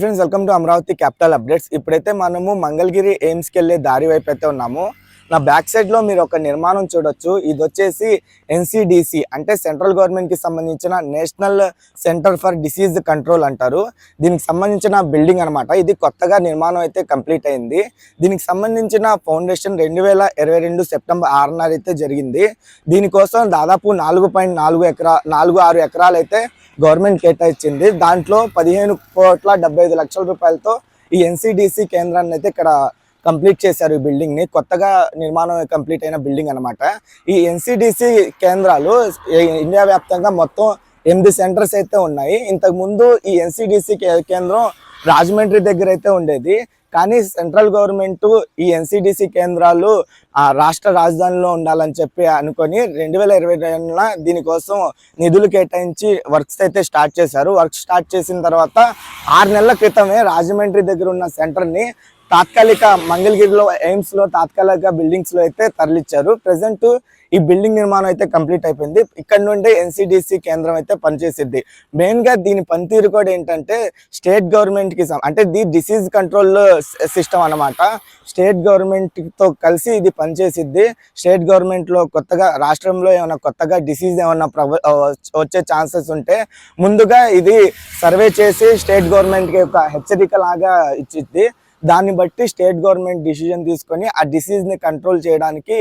Friends welcome to Amaravati capital updates ఇప్పుడైతే మనము మంగళగిరి ఎయిమ్స్కి వెళ్ళే దారి వైపు అయితే ఉన్నాము. నా బ్యాక్ సైడ్లో మీరు ఒక నిర్మాణం చూడొచ్చు. ఇది వచ్చేసి ఎన్సిడిసి అంటే సెంట్రల్ గవర్నమెంట్కి సంబంధించిన national centre for disease control అంటారు. దీనికి సంబంధించిన బిల్డింగ్ అన్నమాట. ఇది కొత్తగా నిర్మాణం అయితే కంప్లీట్ అయింది. దీనికి సంబంధించిన ఫౌండేషన్ రెండు వేల ఇరవై రెండు సెప్టెంబర్ ఆరున్నర అయితే జరిగింది. దీనికోసం దాదాపు నాలుగు పాయింట్ నాలుగు ఎకరా నాలుగు ఆరు ఎకరాలు అయితే గవర్నమెంట్ కేటాయించింది. దాంట్లో పదిహేను కోట్ల డెబ్బై ఐదు లక్షల రూపాయలతో ఈ ఎన్సిడిసి కేంద్రాన్ని అయితే ఇక్కడ కంప్లీట్ చేశారు ఈ బిల్డింగ్ని కొత్తగా నిర్మాణం కంప్లీట్ అయిన బిల్డింగ్ అనమాట ఈ ఎన్సిడిసి కేంద్రాలు ఇండియా వ్యాప్తంగా మొత్తం ఎనిమిది సెంటర్స్ అయితే ఉన్నాయి. ఇంతకు ముందు ఈ ఎన్సిడిసి కేంద్రం రాజమండ్రి దగ్గర అయితే ఉండేది. కానీ సెంట్రల్ గవర్నమెంట్ ఈ ఎన్సిడిసి కేంద్రాలు ఆ రాష్ట్ర రాజధానిలో ఉండాలని చెప్పి అనుకొని రెండు వేల ఇరవై రెండున దీనికోసం నిధులు కేటాయించి వర్క్స్ అయితే స్టార్ట్ చేశారు. వర్క్ స్టార్ట్ చేసిన తర్వాత ఆరు నెలల క్రితమే రాజమండ్రి దగ్గర ఉన్న సెంటర్ని తాత్కాలిక మంగళగిరిలో ఎయిమ్స్లో తాత్కాలిక బిల్డింగ్స్లో అయితే తరలిచ్చారు. ప్రజెంట్ ఈ బిల్డింగ్ నిర్మాణం అయితే కంప్లీట్ అయిపోయింది. ఇక్కడ నుండి ఎన్సిడిసి కేంద్రం అయితే పనిచేసిద్ది. మెయిన్గా దీని పనితీరు కూడా ఏంటంటే స్టేట్ గవర్నమెంట్కి అంటే ది డిసీజ్ కంట్రోల్ సిస్టమ్ అన్నమాట. స్టేట్ గవర్నమెంట్తో కలిసి ఇది పనిచేసిద్ది. స్టేట్ గవర్నమెంట్లో కొత్తగా రాష్ట్రంలో ఏమైనా కొత్తగా డిసీజ్ ఏమైనా ప్రవ- వచ్చే ఛాన్సెస్ ఉంటే ముందుగా ఇది సర్వే చేసి స్టేట్ గవర్నమెంట్కి ఒక హెచ్చరిక లాగా ఇచ్చిద్ది. దాన్ని బట్టి స్టేట్ గవర్నమెంట్ డిసిజన్ తీసుకొని ఆ డిసీజ్ని కంట్రోల్ చేయడానికి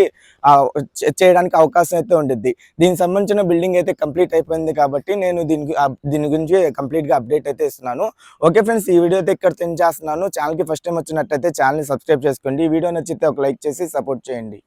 చేయడానికి అవకాశం అయితే ఉండిద్ది. దీనికి సంబంధించిన బిల్డింగ్ అయితే కంప్లీట్ అయిపోయింది కాబట్టి నేను దీని దీని గురించి కంప్లీట్గా అప్డేట్ అయితే ఇస్తున్నాను. ఓకే ఫ్రెండ్స్ ఈ వీడియో అయితే ఇక్కడ సెండ్ చేస్తున్నాను ఛానల్కి ఫస్ట్ టైం వచ్చినట్టయితే ఛానల్ని సబ్స్క్రైబ్ చేసుకోండి. ఈ వీడియో నచ్చితే ఒక లైక్ చేసి సపోర్ట్ చేయండి.